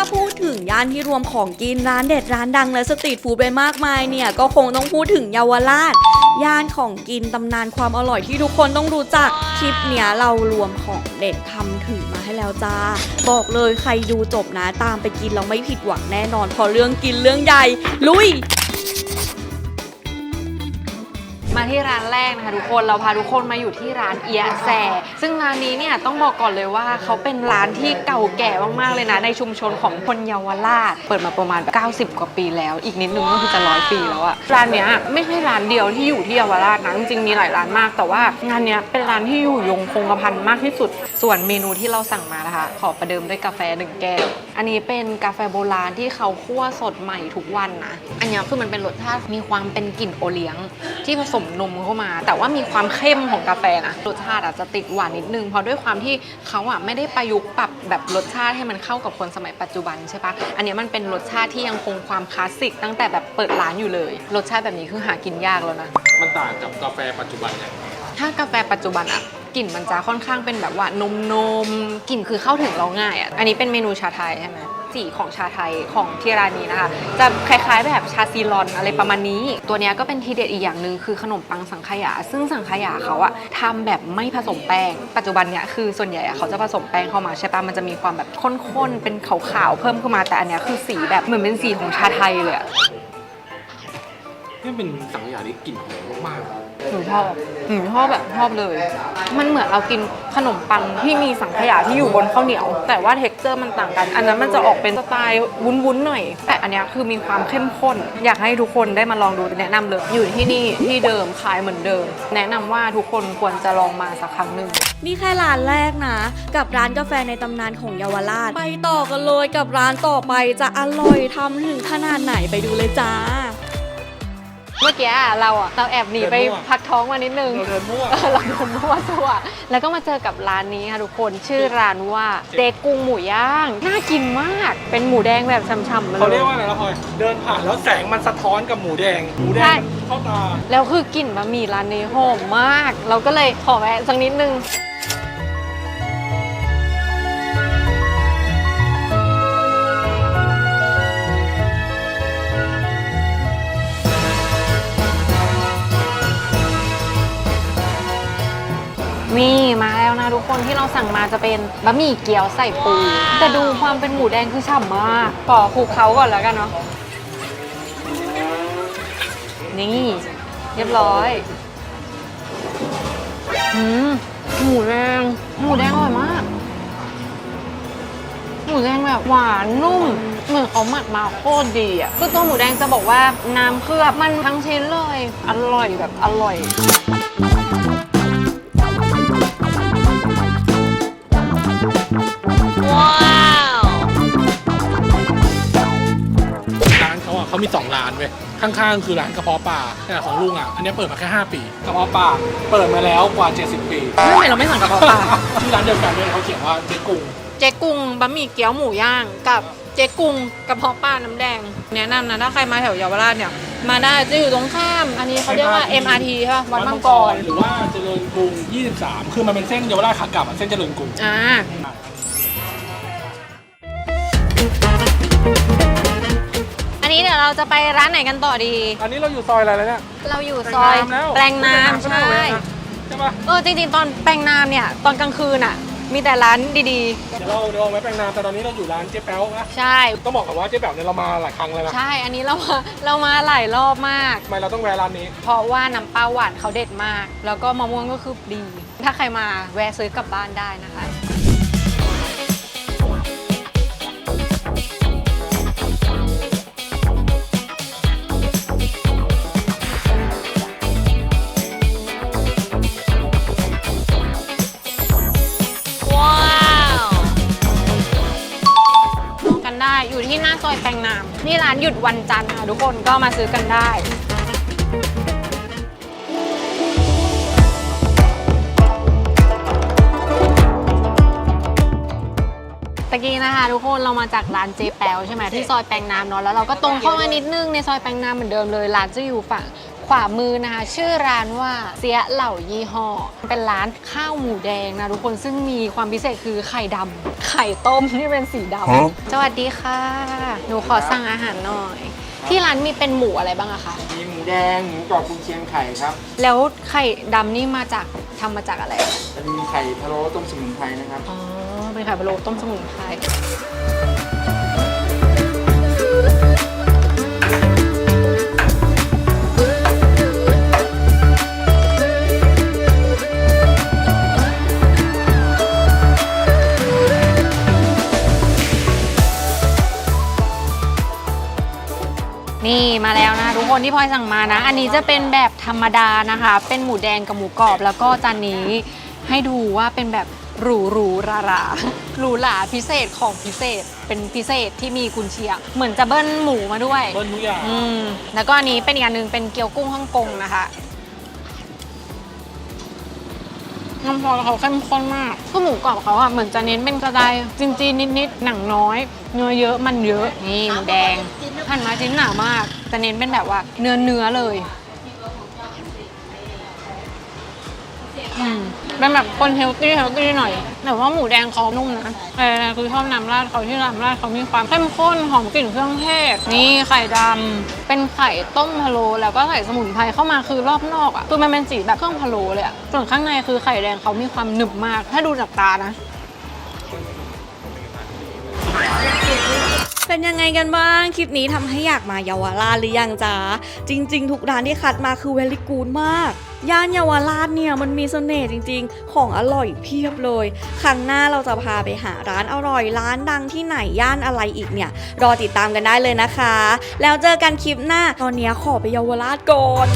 ถ้าพูดถึงย่านที่รวมของกินร้านเด็ดร้านดังและสตรีทฟู้ดไปมากมายเนี่ยก็คงต้องพูดถึงเยาวราชย่านของกินตำนานความอร่อยที่ทุกคนต้องรู้จักคลิปเนี้ยเรารวมของเด็ดทำถึงมาให้แล้วจ้า บอกเลยใครดูจบนะตามไปกินเราไม่ผิดหวังแน่นอนเพอเรื่องกินเรื่องใหญ่ลุย ที่ร้านแรกนะคะทุกคนเราพาทุกคนมาอยู่ที่ร้านเอียแซซึ่งร้านนี้เนี่ยต้องบอกก่อนเลยว่าเขาเป็นร้านที่เก่าแก่มากๆเลยนะในชุมชนของคนเยาวราชเปิดมาประมาณ 90 กว่าปีแล้ว อีกนิดนึงก็คือจะร้อยปีแล้วอะร้านเนี้ยไม่ใช่ร้านเดียวที่อยู่ที่เยาวราชนะจริงๆมีหลายร้านมาก แต่ว่างานเนี้ยเป็นร้านที่อยู่ยงคงกระพันมากที่สุด ส่วนเมนูที่เราสั่งมานะคะ ขอประเดิมด้วยกาแฟหนึ่งแก้ว อันนี้เป็นกาแฟโบราณที่เขาคั่วสดใหม่ทุกวันนะ อันเนี้ยคือมันเป็นรสชาติมีความเป็นกลิ่นโอเลี้ยง ที่ผสมนมเข้ามา แต่ว่ามีความเข้มของกาแฟนะ รสชาติอาจจะติดหวานนิดนึง เพราะด้วยความที่เขาอะไม่ได้ประยุกต์ปรับแบบรสชาติให้มันเข้ากับคนสมัยปัจจุบันใช่ปะอันเนี้ยมันเป็นรสชาติที่ยังคงความคลาสสิกตั้งแต่แบบเปิดร้านอยู่เลย รสชาติแบบนี้คือหากินยากแล้วนะ มันต่างกับกาแฟปัจจุบันเนี่ยถ้ากาแฟปัจจุบันอะ กลิ่นมันจะค่อนข้างเป็นแบบว่านมนมกลิ่นคือเข้าถึงเราง่ายอะอันนี้เป็นเมนูชาไทยใช่ไหมสีของชาไทยของที่ร้านนี้นะคะ จะคล้ายๆแบบชาซีรอนอะไรประมาณนี้ ตัวเนี้ยก็เป็นทีเด็ดอีกอย่างหนึ่งคือขนมปังสังขยา ซึ่งสังขยาเขาอะทำแบบไม่ผสมแป้ง ปัจจุบันเนี้ยคือส่วนใหญ่อะเขาจะผสมแป้งเข้ามาใช่ปะมันจะมีความแบบข้นๆเป็นขาวๆเพิ่มขึ้นมาแต่อันเนี้ยคือสีแบบเหมือนเป็นสีของชาไทยเลยอะ นี่เป็นสังขยาที่กลิ่นหอมมากหนูชอบหนูชอบแบบชอบเลย มันเหมือนเรากินขนมปังที่มีสังขยาที่อยู่บนข้าวเหนียว แต่ว่าเท็กเจอร์มันต่างกัน อันนั้นมันจะออกเป็นสไตล์วุ้นๆหน่อย แต่อันเนี้ยคือมีความเข้มข้น อยากให้ทุกคนได้มาลองดูแนะนำเลย อยู่ที่นี่ที่เดิมขายเหมือนเดิม แนะนำว่าทุกคนควรจะลองมาสักครั้งหนึ่งนี่แค่ร้านแรกนะ กับร้านกาแฟในตำนานของเยาวราช ไปต่อกันเลยกับร้านต่อไปจะอร่อยทำถึงขนาดไหนไปดูเลยจ้า เมื่อกี้อะเราอะเราแอบหนีไปพักท้องมานิดนึงเราเดินมั่วเออเราโดนมั่วตัวแล้วก็มาเจอกับร้านนี้ค่ะทุกคนชื่อร้านว่าเจ๊กุ้งหมูย่างน่ากินมากเป็นหมูแดงแบบฉ่ำๆมาเขาเลเรียยกว่าอะไรนะพลอยเดินผ่านแล้วแสงมันสะท้อนกับหมูแดงหมูแดใช่งมันเข้าตาแล้วคือกลิ่นบะหมี่ร้านนี้หอมมาก เราก็เลยขอแวะสักนิดนึง แล้วนะทุกคนที่เราสั่งมาจะเป็นบะหมี่เกี๊ยวใส่ปู แต่ดูความเป็นหมูแดงคือฉ่ำมากขอคลุกเขาก่อนแล้วกันเนาะนี่ เรียบร้อยอืมหมูแดงหมูแดงอร่อยมาก หมูแดงแบบหวานนุ่มเหมือนเขาหมักมาโคตรดีอะคือตัวหมูแดงจะบอกว่าน้ำเคลือบมันทั้งชิ้นเลย อร่อยแบบอร่อย เขามี2ร้านเว้ยข้างๆ คือร้านกระเพาะปลาแต่ของลุงอะอันนี้เปิดมาแค่5ปีกระเพาะปลาเปิดมาแล้วกว่า 70 ปีทำไมเราไม่สั่งกระเพาะปลาชื่อร้านเดียวกันด้วยเขาเขียนว่าเจ๊กุ้งเจ๊กุ้งบะหมี่เกี๊ยวหมูย่างกับเจ๊กุ้งกระเพาะปลาน้ำแดงแนะนำนะถ้าใครมาแถวเยาวราชเนี่ยมาได้จะอยู่ตรงข้าม อันนี้เขาเรียกว่า MRT ใช่ป่ะวัดมังกรหรือว่าเจริญกรุง 23 คือมันเป็นเส้นเยาวราชขากลับอะเส้นเจริญกรุงอ่าอันนี้เดี๋ยวเราจะไปร้านไหนกันต่อดี อันนี้เราอยู่ซอยอะไรแล้วเนี่ย เราอยู่ซอยแปแปลลงงน้ำน้ำแล้วใช่ใช่ปะเออจริงๆ ตอนแปลงน้ำเนี่ย ตอนกลางคืนอะ มีแต่ร้านดีเดี๋ยวเราเดี๋ยวเอาไว้แปลงนามแต่ตอนนี้เราอยู่ร้านเจ๊แป๊วนะๆ ใช่ ต้องบอกก่อนว่าเจ๊แป๊วเนี่ยเรามาหลายครั้งแล้วนะใช่ อันนี้เรามาเรามาหลายรอบมาก ทำไมเราต้องแวะร้านนี้ เพราะว่าน้ำปลาหวานเขาเด็ดมาก แล้วก็มะม่วงก็คือดี ถ้าใครมาแวะซื้อกลับบ้านได้นะคะ ได้อยู่ที่หน้าซอยแปลงนามนี่ร้านหยุดวันจันทร์ค่ะทุกคนก็มาซื้อกันได้ตะกี้นะคะทุกคนเรามาจากร้านเจแปวใช่ไหมที่ซอยแปลงน้ำเนาะแล้วเราก็ตรงเข้ามานิดนึงในซอยแปลงน้ำเหมือนเดิมเลยร้านจะอยู่ฝั่ง ขขวามือนะคะชื่อร้านว่าเสียเหล่ายี่ห้อ เป็นร้านข้าวหมูแดงนะทุกคนซึ่งมีความพิเศษคือไข่ดำไข่ต้มที่เป็นสีดำสวัสดีค่ะ หนูขอสั่งอาหารหน่อย ที่ร้านมีเป็นหมูอะไรบ้างอะคะมีหมูแดงหมูกรอบกุนเชียงไข่ครับ แล้วไข่ดำนี่มาจากทำมาจากอะไรอะจะมีไข่พะโล้ต้มสมุนไพรนะครับอ๋อเป็นไข่พะโล้ต้มสมุนไพร นี่มาแล้วนะทุกคนที่พลอยสั่งมานะ อันนี้จะเป็นแบบธรรมดานะคะ เป็นหมูแดงกับหมูกรอบ แล้วก็จานนี้ให้ดูว่าเป็นแบบหรูหรูราราหรูหราพิเศษของพิเศษเป็นพิเศษที่มีกุนเชียงเหมือนจะเบิ้ลหมูมาด้วย เบิ้ลทุกอย่างอืมแล้วก็อันนี้เป็นอีกอันหนึงเป็นเกี๊ยวกุ้งฮ่องกงนะคะ น้ำพอเขาเข้มข้นมากคือหมูกรอบเขาอะเหมือนจะเน้นเป็นกระไดจริงๆนิดๆหนังน้อย เนื้อเยอะมันเยอะนี่หมูแดงหั่นมาชิ้นหนามากจะเน้นเป็นแบบว่าเนื้อเนื้อเลย อืม เป็นแบบคนเฮลตี้เฮลตี้หน่อย แต่ว่าหมูแดงเขานุ่มนะแต่คือชอบน้ำราดเขาที่น้ำราดเขามีความเข้มข้นหอมกลิ่นเครื่องเทศ นี่ไข่ดำเป็นไข่ต้มพะโล้แล้วก็ใส่สมุนไพรเข้ามาคือรอบนอกอะคือมันเป็นสีแบบเครื่องพะโล้เลยอะส่วนข้างในคือไข่แดงเขามีความหนึบมาก ถ้าดูจากตานะ เป็นยังไงกันบ้าง คลิปนี้ทำให้อยากมาเยาวราชหรือยังจ๊ะ จริง ๆ ทุกร้านที่คัดมาคือเวลิกูดมาก ย่านเยาวราชเนี่ยมันมีเสน่ห์จริง ๆ ของอร่อยเพียบเลย ครั้งหน้าเราจะพาไปหาร้านอร่อยร้านดังที่ไหนย่านอะไรอีกเนี่ย รอติดตามกันได้เลยนะคะ แล้วเจอกันคลิปหน้า ตอนนี้ขอไปเยาวราชก่อน